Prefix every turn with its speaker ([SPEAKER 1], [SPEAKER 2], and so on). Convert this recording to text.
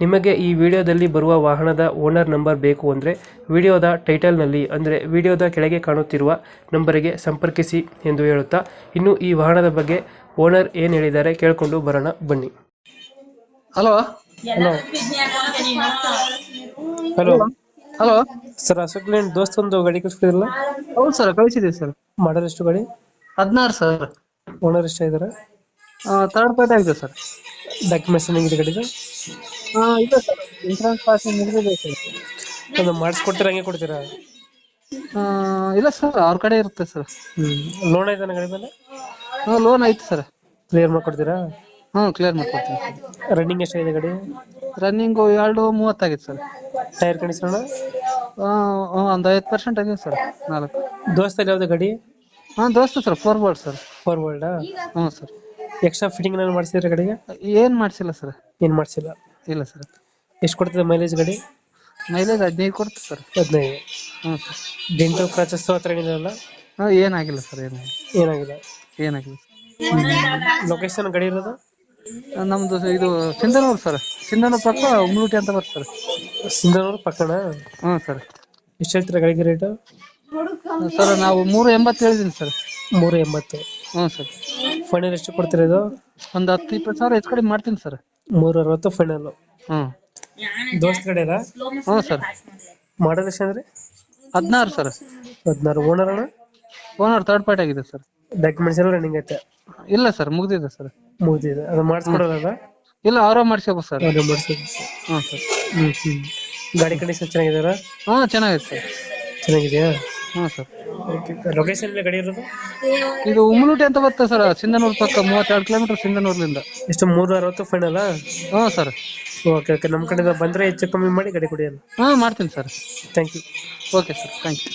[SPEAKER 1] ನಿಮಗೆ ಈ ವಿಡಿಯೋದಲ್ಲಿ ಬರುವ ವಾಹನದ ಓನರ್ ನಂಬರ್ ಬೇಕು ಅಂದರೆ ವಿಡಿಯೋದ ಟೈಟಲ್ನಲ್ಲಿ ಅಂದರೆ ವಿಡಿಯೋದ ಕೆಳಗೆ ಕಾಣುತ್ತಿರುವ ನಂಬರಿಗೆ ಸಂಪರ್ಕಿಸಿ ಎಂದು ಹೇಳುತ್ತಾ ಇನ್ನು ಈ ವಾಹನದ ಬಗ್ಗೆ ಓನರ್ ಏನು ಹೇಳಿದ್ದಾರೆ ಕೇಳಿಕೊಂಡು ಬರೋಣ ಬನ್ನಿ.
[SPEAKER 2] Hello?
[SPEAKER 1] Hello. Hello?
[SPEAKER 2] Hello?
[SPEAKER 1] Sir Ashok Leyland Dost ಒಂದು ಗಾಡಿ ಕಳಿಸ್ತಿದ್ರಲ್ಲ?
[SPEAKER 2] ಹೌದು ಸರ್ ಕಳಿಸಿದ್ದೀವಿ ಸರ್.
[SPEAKER 1] ಮಾಡಲ್ ಎಷ್ಟು ಗಾಡಿ?
[SPEAKER 2] ಹದಿನಾರು ಸರ್.
[SPEAKER 1] ಓನರ್ ಎಷ್ಟ ಇದ್ದಾರೆ
[SPEAKER 2] ಥರ್ಡ್ ಪಾರ್ಟಿ ಆಗಿದೆ ಸರ್.
[SPEAKER 1] ಡಾಕ್ಯುಮೆಂಟ್ಸ್ ಏನಾಗಿದೆ ಗಾಡಿದು?
[SPEAKER 2] ಇದೆ ಸರ್ ಇನ್ಸೂರೆನ್ಸ್ ಪಾಸಿಂಗ್ ಮುಗಿದಿದೆ ಸರ್.
[SPEAKER 1] ಒಂದು ಮಾಡಿಸ್ಕೊಡ್ತೀರಾ ಹಂಗೆ ಕೊಡ್ತೀರಾ?
[SPEAKER 2] ಇಲ್ಲ ಸರ್ ಅವ್ರ ಕಡೆ ಇರುತ್ತೆ ಸರ್.
[SPEAKER 1] ಹ್ಞೂ ಲೋನ್ ಐತೆ ಗಾಡಿ ಮೇಲೆ?
[SPEAKER 2] ಹಾಂ ಲೋನ್ ಐತೆ ಸರ್.
[SPEAKER 1] ಕ್ಲಿಯರ್ ಮಾಡ್ಕೊಡ್ತೀರಾ?
[SPEAKER 2] ಹ್ಞೂ ಕ್ಲಿಯರ್ ಮಾಡ್ಕೊಡ್ತೀನಿ.
[SPEAKER 1] ರನ್ನಿಂಗ್ ಎಷ್ಟಾಗಿದೆ ಗಾಡಿ?
[SPEAKER 2] ರನ್ನಿಂಗು ಎರಡು ಮೂವತ್ತಾಗಿದೆ ಸರ್.
[SPEAKER 1] ಟೈರ್ ಕಂಡೀಷನ್
[SPEAKER 2] ಒಂದು ಐವತ್ತು ಪರ್ಸೆಂಟ್ ಆಗಿದೆ ಸರ್ ನಾಲ್ಕು.
[SPEAKER 1] ದೋಸ್ತಲ್ಲಿ ಯಾವ್ದು ಗಾಡಿ?
[SPEAKER 2] ಹಾಂ Dost sir four world sir.
[SPEAKER 1] Four world
[SPEAKER 2] ಹ್ಞೂ ಸರ್.
[SPEAKER 1] ಎಕ್ಸ್ಟ್ರಾ ಫಿಟ್ಟಿಂಗ್ ಏನಾದ್ರು ಮಾಡಿಸಿದ್ರೆ ಗಾಡಿಗೆ?
[SPEAKER 2] ಏನು ಮಾಡಿಸಿಲ್ಲ ಸರ್.
[SPEAKER 1] ಏನು ಮಾಡಿಸಿಲ್ಲ?
[SPEAKER 2] ಇಲ್ಲ ಸರ್.
[SPEAKER 1] ಎಷ್ಟು ಕೊಡ್ತದೆ ಮೈಲೇಜ್ ಗಾಡಿ?
[SPEAKER 2] ಮೈಲೇಜ್ ಹದಿನೈದು ಕೊಡ್ತದೆ ಸರ್.
[SPEAKER 1] ಹದಿನೈದು.
[SPEAKER 2] ಹ್ಞೂ ಸರ್.
[SPEAKER 1] ಡೆಂಟು ಕ್ರಾಚಸ್ ಹತ್ರ
[SPEAKER 2] ಹಾಂ ಏನಾಗಿಲ್ಲ ಸರ್ ಏನಾಗಿಲ್ಲ.
[SPEAKER 1] ಏನಾಗಿಲ್ಲ
[SPEAKER 2] ಏನಾಗಿಲ್ಲ
[SPEAKER 1] ಲೊಕೇಶನ್ ಗಾಡಿ ಇರೋದು?
[SPEAKER 2] ನಮ್ದು ಇದು ಸಿಂಧನೂರು ಸರ್. ಸಿಂಧನೂರು ಪಕ್ಕ ಉಮ್ಲೂಟಿ ಅಂತ ಬರುತ್ತೆ ಸರ್.
[SPEAKER 1] ಸಿಂಧನೂರು ಪಕ್ಕಣ
[SPEAKER 2] ಹ್ಞೂ ಸರ್.
[SPEAKER 1] ಎಷ್ಟು ಹೇಳ್ತೀರ ಗಾಡಿಗೆ ರೇಟು
[SPEAKER 2] ಸರ್ ನಾವು ಮೂರು ಎಂಬತ್ತು ಹೇಳಿದ್ದೀನಿ ಸರ್.
[SPEAKER 1] ಮೂರು ಎಂಬತ್ತು.
[SPEAKER 2] ಹ್ಞೂ ಸರ್.
[SPEAKER 1] ಫೈನಲ್ ಎಷ್ಟು ಕೊಡ್ತೀರ ಇದು?
[SPEAKER 2] ಒಂದು ಹತ್ತು ಇಪ್ಪತ್ತು ಸಾವಿರ ಹೆಚ್ಚು ಕಡಿಮೆ ಮಾಡ್ತೀನಿ ಸರ್.
[SPEAKER 1] ಮೂರು ಅರವತ್ತು ಫೈನಲ್
[SPEAKER 2] ಹ್ಮ್.
[SPEAKER 1] ದೋಸ್ತ್ ಕಡೆ
[SPEAKER 2] ಹ್ಞೂ ಸರ್
[SPEAKER 1] ಮಾಡಲ್ ಎಷ್ಟು ಅಂದ್ರೆ?
[SPEAKER 2] ಹದಿನಾರು ಸರ್
[SPEAKER 1] ಹದಿನಾರು. ಓನರ್ ಅಣ್ಣ?
[SPEAKER 2] ಓನರ್ ಥರ್ಡ್ ಪಾರ್ಟಿ ಆಗಿದೆ ಸರ್
[SPEAKER 1] ಡಾಕ್ಯುಮೆಂಟ್ಸ್ ಎಲ್ಲ ರನ್ನಿಂಗ್ ಐತೆ?
[SPEAKER 2] ಇಲ್ಲ ಸರ್ ಮುಗ್ದಿದೆ ಸರ್
[SPEAKER 1] ಮುಗಿದಿದೆ. ಅದು ಮಾಡಿಸ್ಕೊಡೋದಲ್ಲ
[SPEAKER 2] ಇಲ್ಲ ಅವರೇ ಮಾಡಿಸ್ಕೋಬೋದು ಸರ್
[SPEAKER 1] ಅದು ಮಾಡಿಸೋದು
[SPEAKER 2] ಹ್ಞೂ ಸರ್
[SPEAKER 1] ಹ್ಮ್ ಹ್ಮ್. ಗಾಡಿ ಕಂಡೀಷನ್ ಚೆನ್ನಾಗಿದಾರ
[SPEAKER 2] ಹ್ಞೂ ಚೆನ್ನಾಗಿದೆ ಸರ್
[SPEAKER 1] ಚೆನ್ನಾಗಿದೆಯಾ?
[SPEAKER 2] ಹ್ಞೂ ಸರ್
[SPEAKER 1] ಲೊಕೇಶನ್ ಇಲ್ಲ ಗಾಡಿ ಇರೋದು?
[SPEAKER 2] ಇದು ಉಮ್ಲೂಟಿ ಅಂತ ಬರ್ತದೆ ಸರ್ ಸಿಂಧನೂರು ಪಕ್ಕ ಮೂವತ್ತೆರಡು ಕಿಲೋಮೀಟರ್ ಸಿಂಧನೂರ್ಲಿಂದ.
[SPEAKER 1] ಎಷ್ಟು ಮೂರು ಅರವತ್ತು ಫೈನಲ್
[SPEAKER 2] ಹ್ಞೂ ಸರ್
[SPEAKER 1] ಓಕೆ ಓಕೆ ನಮ್ಮ ಕಡೆಯಿಂದ ಬಂದರೆ ಹೆಚ್ಚು ಕಮ್ಮಿ ಮಾಡಿ ಗಡಿ ಕೊಡಿ ಹಾ
[SPEAKER 2] ಹಾಂ ಮಾಡ್ತೀನಿ sir
[SPEAKER 1] thank you
[SPEAKER 2] okay sir thank you